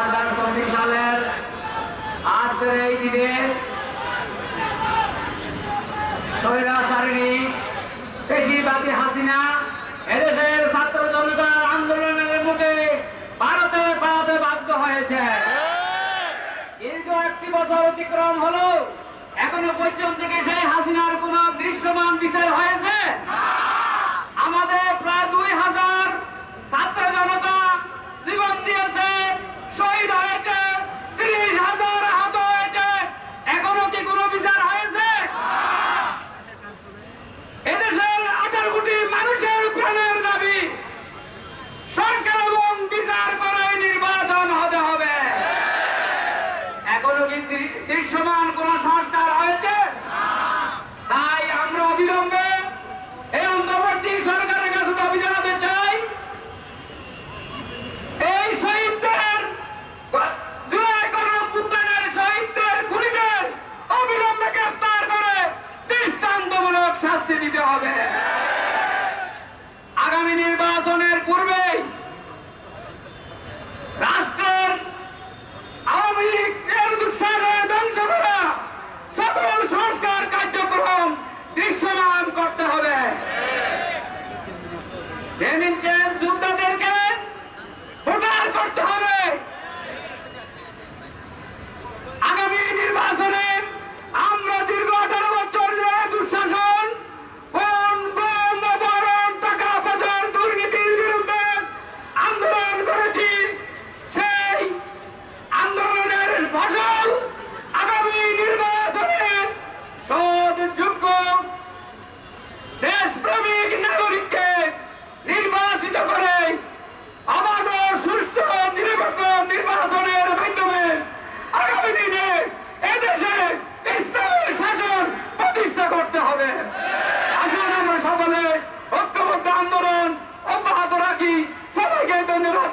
হাজার চব্বিশ সালের আজকের এই দিনে স্বৈরাচারিণী হাসিনা, এদেশের ছাত্র জনতার আন্দোলনের মুখে ভারতে পালাতে বাধ্য হয়েছে। দীর্ঘ একটি বছর অতিক্রম হলো দৃশ্যমান কোন সংস্কার হয়েছে? তাই আমরা অবিলম্বে এই অন্তর্বর্তী সরকারের কাছে দাবি জানাতে চাই। এই শহীদদের, জুলাই গণঅভ্যুত্থানের শহীদদের খুনিদের অবিলম্বে গ্রেপ্তার করে দৃষ্টান্তমূলক শাস্তি দিতে হবে। আগামী নির্বাচনের পূর্বেই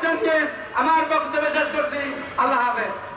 জানিয়ে আমার বক্তব্য শেষ করছি। আল্লাহ হাফেজ।